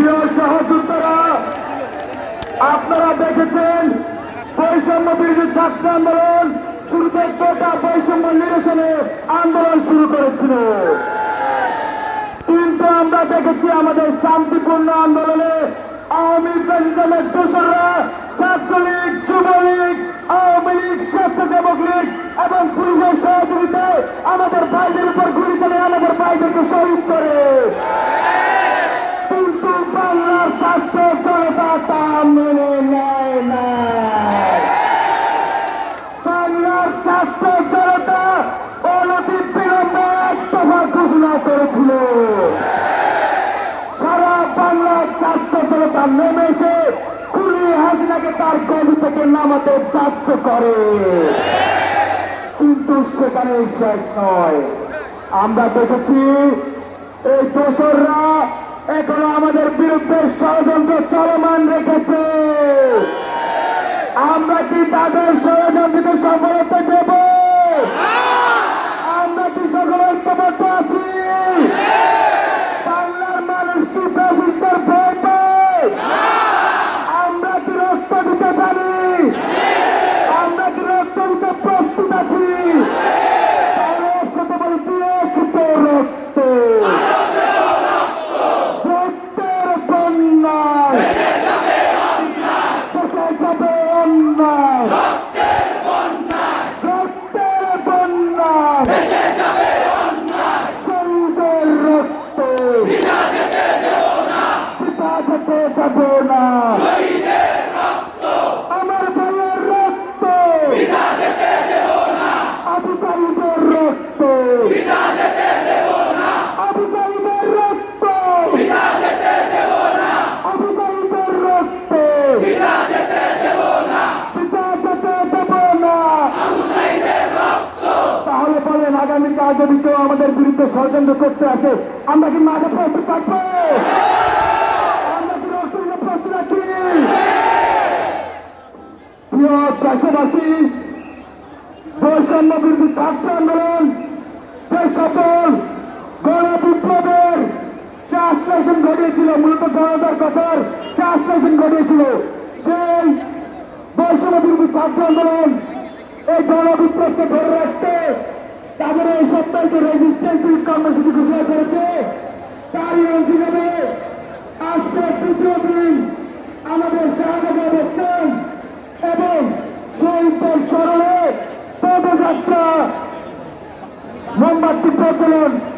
প্রিয় সহযোদ্ধারা, আপনারা দেখেছেন বৈষম্য বিরোধী ছাত্র আন্দোলন শুরুতে গোটা বৈষম্য নিরসনে আন্দোলন শুরু করেছিল। কিন্তু আমরা দেখেছি আমাদের শান্তিপূর্ণ আন্দোলনে আওয়ামী প্রেসিডেন্টের দোসররা ছাত্রলীগ, যুবলীগ, আওয়ামী লীগ, স্বেচ্ছাসেবক লীগ এবং পুলিশের সহযোগিতায় আমাদের ভাইদের উপর গুলি চালিয়ে আমাদের ভাইদেরকে শহীদ করে। ছাত্র নেমে এসে খুলি হাসিনাকে তার গলি থেকে নামাতে বাধ্য করে। কিন্তু সেখানে শেষ নয়। আমরা দেখেছি এই দোসররা এখনও আমাদের বিরুদ্ধে ষড়যন্ত্র চলমান রেখেছে। আমরা কি তাদের ষড়যন্ত্রকে সফলতা দেব আমরা কি সকল ঐক্যবদ্ধ আছি বাংলার মানুষ কি ফ্যাসিস্টের ভয় পায় আমরা কি রক্ত দিতে জানি আমরা কি রক্ত দিতে প্রস্তুত আছি তাহলে একসাথে বলি দিয়েছি তো রক্ত রক্তের বন্যায় দেশে যাবে অন্যায় রক্তের বন্যায়। শহীদের রক্ত। পিতা যেতে দেব না আমার ভাইয়ের রক্ত আবু সাইদের রক্ত আবু সাইদের রক্ত আবু সাইদের রক্ত পিতা যেতে দেব না তাহলে বলেন যদি কেউ আমাদের বিরুদ্ধে ষড়যন্ত্র করতে আসে। আমরা কি মাঠে প্রস্তুত থাকব? বৈষম্য ছাত্র আন্দোলন, যে সকল গণ বিপ্লবের ট্রান্সলেশন ঘটিয়েছিল, মূলত জনতার কথার ট্রান্সলেশন ঘটিয়েছিল, সেই বৈষম্য বিরোধী ছাত্র আন্দোলন এই গণ বিপ্লবকে ধরে রাখতে তাদের এই সপ্তাহে যে রেজিস্ট্যান্স কর্মসূচি ঘোষণা করেছে। তারই অংশ হিসাবে আজকে তৃতীয় দিন আমাদের শাহবাগে অবস্থান এবং শহীদদের স্মরণে পদযাত্রা। মোমবাতি প্রচলন